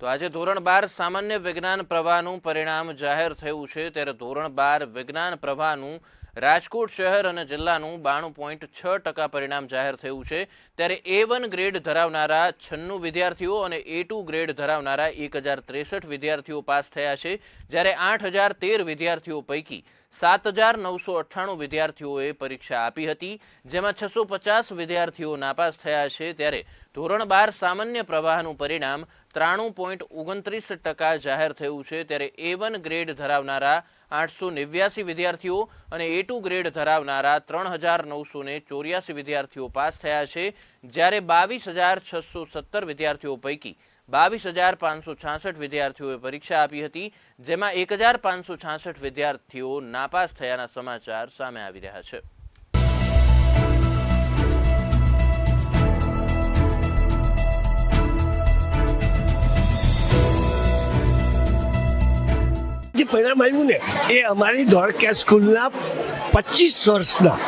તો આજે ધોરણ બાર સામાન્ય વિજ્ઞાન પ્રવાહનું પરિણામ જાહેર થયું છે. ત્યારે ધોરણ બાર વિજ્ઞાન પ્રવાહનું રાજકોટ શહેર અને જિલ્લાનું બાણું પોઈન્ટ છ ટકા પરિણામ જાહેર થયું છે. ત્યારે એ વન ગ્રેડ ધરાવનારા છન્નું વિદ્યાર્થીઓ અને એ ટુ ગ્રેડ ધરાવનારા એક હજાર ત્રેસઠ વિદ્યાર્થીઓ પાસ થયા છે. જ્યારે આઠ હજાર તેર વિદ્યાર્થીઓ પૈકી સાત હજાર નવસો અઠ્ઠાણું વિદ્યાર્થીઓએ પરીક્ષા આપી હતી, જેમાં છસો પચાસ વિદ્યાર્થીઓ નાપાસ થયા છે ત્યારે ધોરણ બાર સામાન્ય પ્રવાહનું પરિણામ ત્રાણું પોઈન્ટ ઓગણત્રીસ ટકા જાહેર થયું છે ત્યારે એ વન ગ્રેડ ધરાવનારા આઠસો નેવ્યાસી વિદ્યાર્થીઓ અને એ ટુ ગ્રેડ ધરાવનારા ત્રણ હજાર નવસો ને ચોર્યાસી વિદ્યાર્થીઓ પાસ થયા છે, જ્યારે બાવીસ હજાર છસો સત્તર વિદ્યાર્થીઓ પૈકી બાવીસ હજાર પાંચસો છાસઠ વિદ્યાર્થીઓએ પરીક્ષા આપી હતી, જેમાં એક હજાર પાંચસો છાસઠ વિદ્યાર્થીઓ નાપાસ થયાના સમાચાર સામે આવી રહ્યા છે. જે પરિણામ આવ્યું ને, એ અમારી ધોળકા સ્કૂલના પચીસ વર્ષના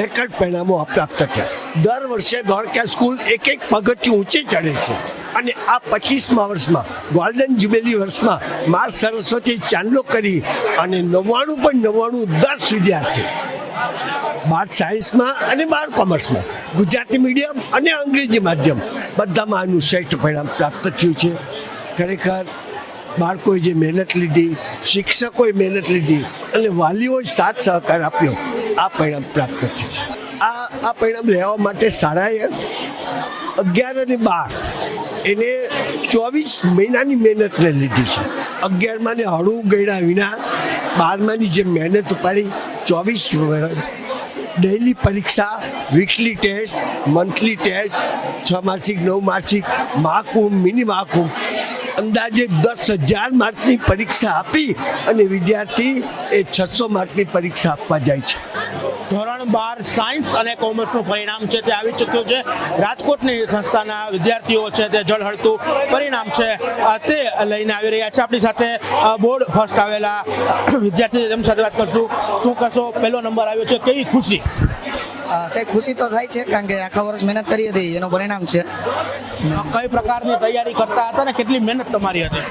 રેકર્ડ પરિણામો પ્રાપ્ત થયા. દર વર્ષે ધોળકા સ્કૂલ એક એક પગથિયું ઊંચે ચડે છે. અને આ પચીસમા વર્ષમાં, ગોલ્ડન જ્યુબિલી વર્ષમાં મા સરસ્વતી ચાંદલો કરી અને નવ્વાણું પણ નવ્વાણું દસ વિદ્યાર્થી બાર સાયન્સમાં અને બાર કોમર્સમાં. ગુજરાતી મીડિયમ અને અંગ્રેજી માધ્યમ. બધામાં આનું શ્રેષ્ઠ પરિણામ પ્રાપ્ત થયું છે. ખરેખર, બાળકોએ જે મહેનત લીધી, શિક્ષકોએ મહેનત લીધી અને વાલીઓએ સાથ સહકાર આપ્યો, આ પરિણામ પ્રાપ્ત થયું છે. આ આ પરિણામ લેવા માટે શાળાએ અગિયાર અને બાર એને ચોવીસ મહિનાની મહેનતને લીધી છે. અગિયારમાં હળવું ગયડા વિના બારમાની જે મહેનત ઉપાડી, ચોવીસ ડેઇલી પરીક્ષા વીકલી ટેસ્ટ મંથલી ટેસ્ટ છ માસિક, નવ માસિક મહાકુંભ મિની મહાકુંભ અંદાજે દસ હજાર માર્કની પરીક્ષા આપી અને વિદ્યાર્થી એ છસો માર્કની પરીક્ષા આપવા જાય છે. ધોરણ બાર સાયન્સ અને કોમર્સનું પરિણામ છે તે આવી ચૂક્યું છે. રાજકોટની સંસ્થાના વિદ્યાર્થીઓ છે તે જળહળતું પરિણામ છે. તે લઈને આવી રહ્યા છે. આપણી સાથે બોર્ડ ફર્સ્ટ આવેલા વિદ્યાર્થી તેમની સાથે વાત કરશું. શું કહેશો? પહેલો નંબર આવ્યો છે. કેવી ખુશી? સાહેબ ખુશી તો થાય છે કારણ કે આખા વર્ષ મહેનત કરી હતી. એનું પરિણામ છે. કઈ પ્રકારની તૈયારી કરતા હતા ને કેટલી મહેનત તમારી હતી?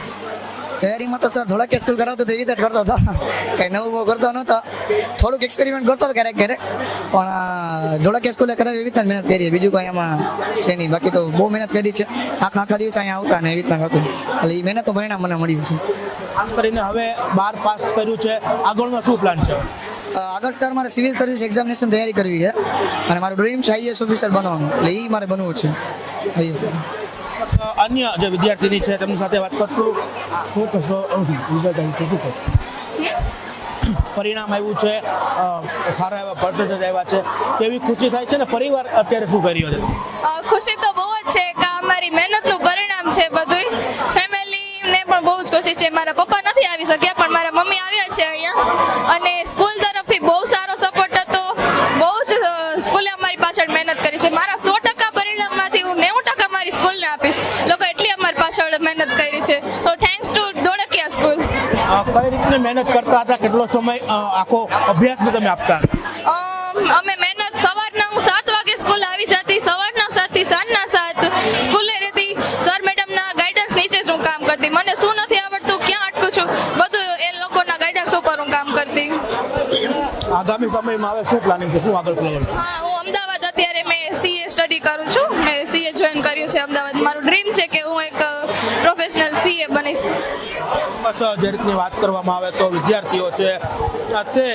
તૈયારીમાં તો સર થોડાક સ્કૂલ કરાવતો તો રીતે જ કરતો હતો. કઈ નવું બહુ કરતો નહોતો. થોડુંક એક્સપેરિમેન્ટ કરતો હતો ક્યારેક ક્યારેક. પણ અ, ધોળકિયા સ્કૂલે કરાવી એવી રીતના મહેનત કરી. બીજું કઈ એમાં છે નહીં. બાકી તો બહુ મહેનત કરી છે. આખા આખા દિવસ અહીંયા આવતા ને એવી રીતના હતું. એટલે એ મહેનતનું પરિણામ મને મળ્યું છે. ખાસ કરીને હવે બાર પાસ કર્યું છે. આગળનો શું પ્લાન છે? આગળ સર મારે સિવિલ સર્વિસ એક્ઝામિનેશન તૈયારી કરવી છે. અને મારું ડ્રીમ છે આઈએસ ઓફિસર બનવાનું. એટલે એ મારે બનવું છે. IAS. અન્ય જે વિદ્યાર્થીની છે તેમની સાથે વાત કરશું. શું કહેશો? રિઝલ્ટ આવ્યું છે શું કહો પરિણામ આવ્યું છે સારા એવા પર્સન્ટેજ આવ્યા છે. કેવી ખુશી થાય છે ને પરિવાર અત્યારે શું કરી રહ્યો છે? ખુશી તો બહુ જ છે કે અમારી મહેનતનું પરિણામ છે બધું ફેમિલીને પણ બહુ જ ખુશી છે. મારા પપ્પા નથી આવી શક્યા પણ મારા મમ્મી આવ્યા છે અહીંયા. અને સ્કૂલ તરફથી બહુ સારો સપોર્ટ હતો. બહુ જ સ્કૂલે અમારી પાછળ મહેનત કરી છે. મારા સ્કૂલને આપીશ. લોકો એટલી અમારી પાછળ મહેનત કરી છે. તો થેન્ક્સ ટુ ધોળકિયા સ્કૂલ. કઈ રીતની મહેનત કરતા હતા? કેટલો સમય આખો અભ્યાસ બી તમે આપતા અમે મહેનત સવારના હું સાત વાગે સ્કૂલ આવી જતી સવારના સાતથી સાંજના સાત સ્કૂલે રહેતી. સર મેડમના ગાઈડન્સ નીચે જ હું કામ કરતી. મને શું નથી આવડતું ક્યાં અટકું છું? બધું એ લોકોના ગાઈડન્સ ઉપર હું કામ કરતી. આગામી સમયમાં હવે શું પ્લાનિંગ છે? શું આગળ પ્લાન છે? હા હું અમદાવાદ અત્યારે સીએ સ્ટડી કરું છું. મેં સીએ જોઈન કર્યું છે અમદાવાદ. મારું ડ્રીમ છે કે હું એક પ્રોફેશનલ સીએ બનીશ. બસ જે રીતની વાત કરવામાં આવે તો વિદ્યાર્થીઓ છે તે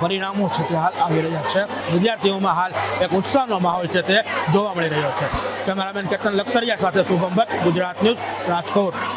પરિણામો છે તે હાલ આવી રહ્યા છે. વિદ્યાર્થીઓમાં હાલ એક ઉત્સાહનો માહોલ છે તે જોવા મળી રહ્યો છે. કેમેરામેન કેતન લખતરિયા સાથે શુભમ ભટ્ટ, ગુજરાત ન્યૂઝ, રાજકોટ.